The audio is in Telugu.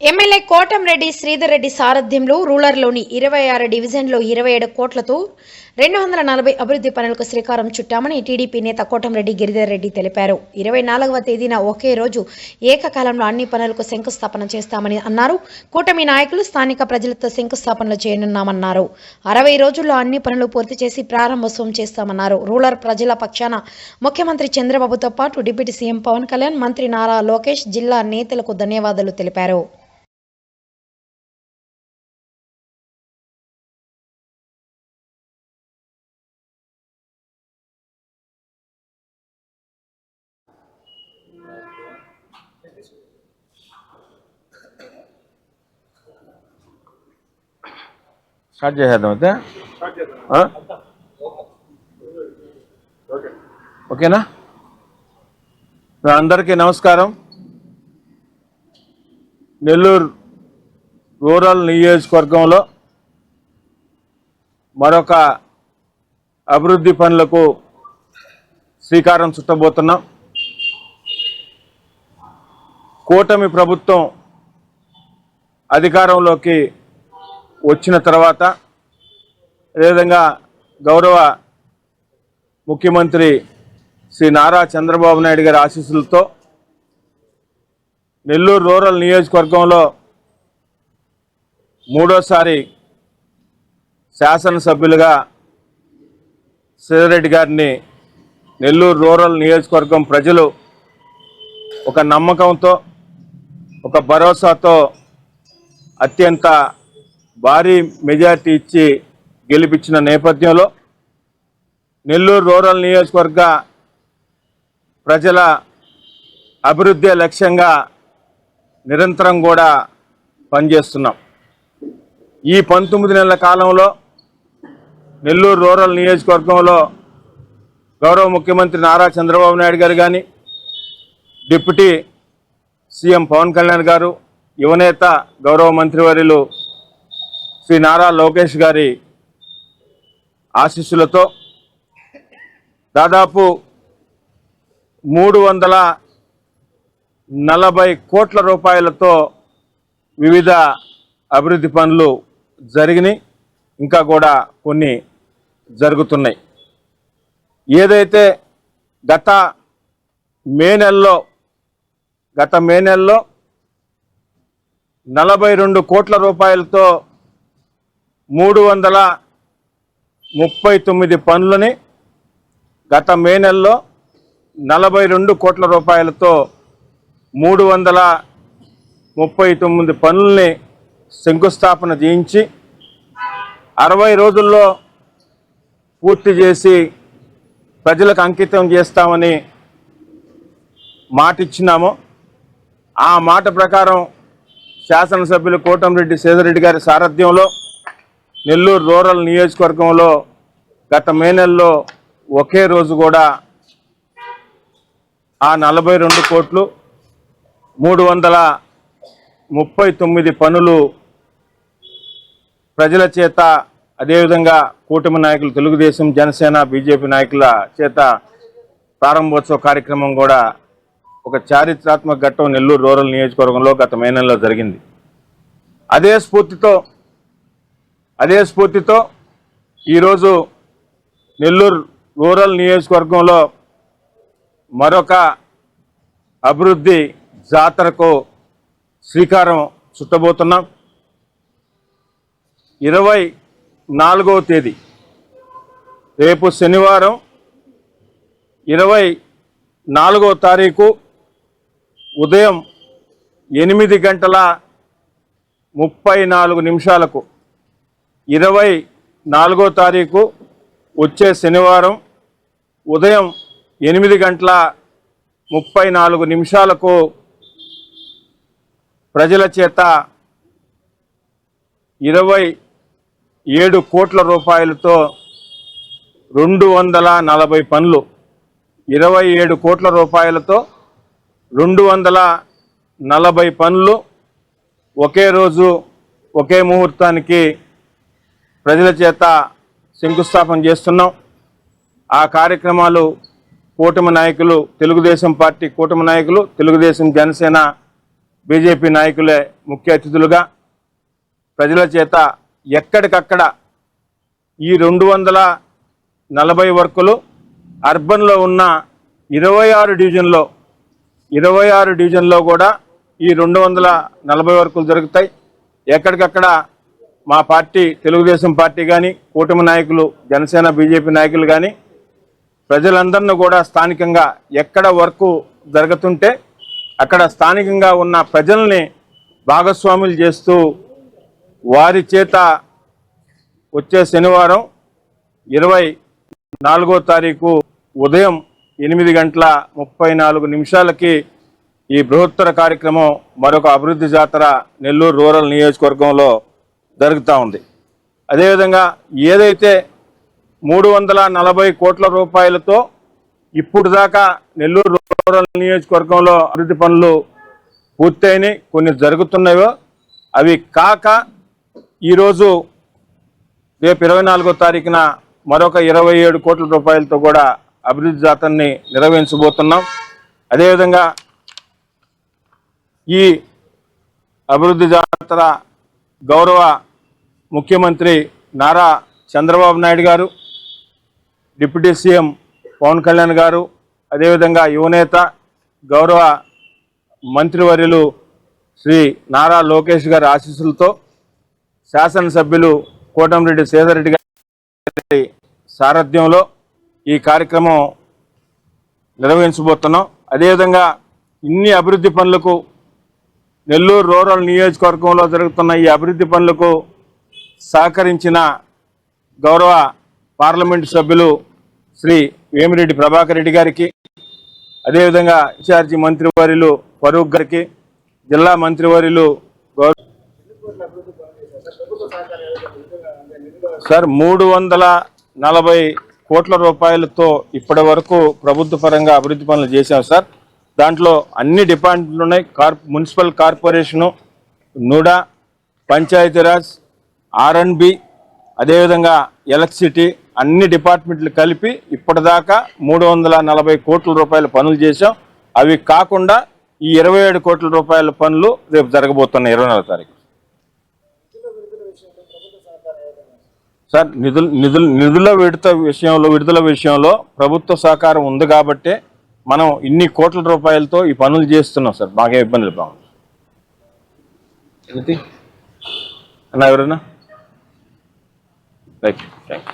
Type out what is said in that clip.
ఎమ్మెల్యే కోటంరెడ్డి శ్రీధర్ రెడ్డి సారథ్యంలో రూరల్లోని ఇరవై ఆరు డివిజన్లో ఇరవై ఏడు కోట్లతో రెండు వందల నలభై అభివృద్ధి పనులకు శ్రీకారం చుట్టామని టీడీపీ నేత కోటంరెడ్డి గిరిధర్ రెడ్డి తెలిపారు. ఇరవై నాలుగవ తేదీన ఒకే రోజు ఏకకాలంలో అన్ని పనులకు శంకుస్థాపన చేస్తామని అన్నారు. కూటమి నాయకులు స్థానిక ప్రజలతో శంకుస్థాపనలు చేయనున్నామన్నారు. అరవై రోజుల్లో అన్ని పనులు పూర్తి చేసి ప్రారంభోత్సవం చేస్తామన్నారు. రూరల్ ప్రజల పక్షాన ముఖ్యమంత్రి చంద్రబాబుతో పాటు డిప్యూటీ సీఎం పవన్ కళ్యాణ్ మంత్రి నారా లోకేష్ జిల్లా నేతలకు ధన్యవాదాలు తెలిపారు. స్టార్ట్ చేసేద్దాం అయితే. ఓకేనా? అందరికీ నమస్కారం. నెల్లూరు రూరల్ నియోజకవర్గంలో మరొక అభివృద్ధి పనులకు శ్రీకారం చుట్టబోతున్నాం. కూటమి ప్రభుత్వం అధికారంలోకి వచ్చిన తర్వాత అదేవిధంగా గౌరవ ముఖ్యమంత్రి శ్రీ నారా చంద్రబాబు నాయుడు గారి ఆశీస్సులతో నెల్లూరు రూరల్ నియోజకవర్గంలో మూడోసారి శాసనసభ్యులుగా శ్రీరెడ్డి గారిని నెల్లూరు రూరల్ నియోజకవర్గం ప్రజలు ఒక నమ్మకంతో ఒక భరోసాతో అత్యంత భారీ మెజార్టీ ఇచ్చి గెలిపించిన నేపథ్యంలో నెల్లూరు రూరల్ నియోజకవర్గ ప్రజల అభివృద్ధి లక్ష్యంగా నిరంతరం కూడా పనిచేస్తున్నాం. ఈ పంతొమ్మిది నెలల కాలంలో నెల్లూరు రూరల్ నియోజకవర్గంలో గౌరవ ముఖ్యమంత్రి నారా చంద్రబాబు నాయుడు గారు కానీ డిప్యూటీ సీఎం పవన్ కళ్యాణ్ గారు యువనేత గౌరవ మంత్రివర్యులు శ్రీ నారా లోకేష్ గారి ఆశీస్సులతో దాదాపు మూడు వందల నలభై కోట్ల రూపాయలతో వివిధ అభివృద్ధి పనులు జరిగినాయి. ఇంకా కూడా కొన్ని జరుగుతున్నాయి. ఏదైతే గత మే నెలలో గత మే నెలలో నలభై రెండు కోట్ల రూపాయలతో మూడు వందల ముప్పై తొమ్మిది పనులని గత మే నెలలో నలభై రెండు కోట్ల రూపాయలతో మూడు వందల ముప్పై తొమ్మిది పనుల్ని శంకుస్థాపన చేయించి అరవై రోజుల్లో పూర్తి చేసి ప్రజలకు అంకితం చేస్తామని మాట ఇచ్చినాము ఆ మాట ప్రకారం శాసనసభ్యులు కోటంరెడ్డి సేదరెడ్డి గారి సారథ్యంలో నెల్లూరు రూరల్ నియోజకవర్గంలో గత మే నెలలో ఒకే రోజు కూడా ఆ నలభై రెండు కోట్లు మూడు వందల ముప్పై తొమ్మిది పనులు ప్రజల చేత అదేవిధంగా కూటమి నాయకులు తెలుగుదేశం జనసేన బీజేపీ నాయకుల చేత ప్రారంభోత్సవ కార్యక్రమం కూడా ఒక చారిత్రాత్మక ఘట్టం నెల్లూరు రూరల్ నియోజకవర్గంలో గత మే నెలలో జరిగింది. అదే స్ఫూర్తితో అదే స్ఫూర్తితో ఈరోజు నెల్లూరు రూరల్ నియోజకవర్గంలో మరొక అభివృద్ధి జాతరకు శ్రీకారం చుట్టబోతున్నాం. ఇరవై నాలుగవ తేదీ రేపు శనివారం ఇరవై నాలుగవ తారీఖు ఉదయం ఎనిమిది గంటల ముప్పై నాలుగు నిమిషాలకు ఇరవై నాలుగో తారీఖు వచ్చే శనివారం ఉదయం ఎనిమిది గంటల ముప్పై నాలుగు నిమిషాలకు ప్రజల చేత ఇరవై ఏడు కోట్ల రూపాయలతో రెండు వందల నలభై పనులు ఇరవై ఏడు కోట్ల రూపాయలతో రెండు వందల నలభై పనులు ఒకే రోజు ఒకే ముహూర్తానికి ప్రజల చేత శంకుస్థాపన చేస్తున్నాం. ఆ కార్యక్రమాలు కూటమి నాయకులు తెలుగుదేశం పార్టీ కూటమి నాయకులు తెలుగుదేశం జనసేన బీజేపీ నాయకులే ముఖ్య అతిథులుగా ప్రజల చేత ఎక్కడికక్కడ ఈ రెండు వందల నలభై వర్కులు అర్బన్లో ఉన్న ఇరవై ఆరు డివిజన్లో ఇరవై ఆరు డివిజన్లో కూడా ఈ రెండు వందల నలభై వర్కులు జరుగుతాయి. ఎక్కడికక్కడ మా పార్టీ తెలుగుదేశం పార్టీ కానీ కూటమి నాయకులు జనసేన బీజేపీ నాయకులు కానీ ప్రజలందరినీ కూడా స్థానికంగా ఎక్కడ వర్క్ జరుగుతుంటే అక్కడ స్థానికంగా ఉన్న ప్రజల్ని భాగస్వాములు చేస్తూ వారి చేత వచ్చే శనివారం ఇరవై నాలుగో తారీఖు ఉదయం ఎనిమిది గంటల ముప్పై నాలుగు నిమిషాలకి ఈ బృహత్తర కార్యక్రమం మరొక అభివృద్ధి జాతర నెల్లూరు రూరల్ నియోజకవర్గంలో జరుగుతూ ఉంది. అదేవిధంగా ఏదైతే మూడు వందల నలభై కోట్ల రూపాయలతో ఇప్పుడు దాకా నెల్లూరు రూరల్ నియోజకవర్గంలో అభివృద్ధి పనులు పూర్తయినాయి కొన్ని జరుగుతున్నాయో అవి కాక ఈరోజు రేపు ఇరవై నాలుగో తారీఖున మరొక ఇరవై ఏడు కోట్ల రూపాయలతో కూడా అభివృద్ధి జాతరని నిర్వహించబోతున్నాం. అదేవిధంగా ఈ అభివృద్ధి జాతర గౌరవ ముఖ్యమంత్రి నారా చంద్రబాబు నాయుడు గారు డిప్యూటీ సీఎం పవన్ కళ్యాణ్ గారు అదేవిధంగా యువనేత గౌరవ మంత్రివర్యులు శ్రీ నారా లోకేష్ గారి ఆశీస్సులతో శాసనసభ్యులు కోటంరెడ్డి సేదరెడ్డి గారి సారథ్యంలో ఈ కార్యక్రమం నిర్వహించబోతున్నాం. అదేవిధంగా ఇన్ని అభివృద్ధి పనులకు నెల్లూరు రూరల్ నియోజకవర్గంలో జరుగుతున్న ఈ అభివృద్ధి పనులకు సహకరించిన గౌరవ పార్లమెంటు సభ్యులు శ్రీ వేమిరెడ్డి ప్రభాకర్ రెడ్డి గారికి అదేవిధంగా ఇన్ఛార్జి మంత్రివర్యులు ఫరూక్ గారికి జిల్లా మంత్రివర్యులు గౌరవ సార్ మూడు వందల నలభై కోట్ల రూపాయలతో ఇప్పటి వరకు ప్రభుత్వ పరంగా అభివృద్ధి పనులు చేశాం సార్. దాంట్లో అన్ని డిపార్ట్మెంట్లు ఉన్నాయి. Car municipal corporation NUDA Panchayati Raj R and B అదేవిధంగా ఎలక్ట్రిసిటీ అన్ని డిపార్ట్మెంట్లు కలిపి ఇప్పటిదాకా మూడు వందల నలభై కోట్ల రూపాయల పనులు చేశాం. అవి కాకుండా ఈ ఇరవై ఏడు కోట్ల రూపాయల పనులు రేపు జరగబోతున్నాయి ఇరవై నాలుగు తారీఖు. సార్ నిధుల నిధుల నిధుల విడత విషయంలో విడుదల విషయంలో ప్రభుత్వ సహకారం ఉంది కాబట్టే మనం ఇన్ని కోట్ల రూపాయలతో ఈ పనులు చేస్తున్నాం సార్. బాగా ఇబ్బందులు బాగుంది ఏంటి అన్న ఎవరన్నా? Thank you. Thank.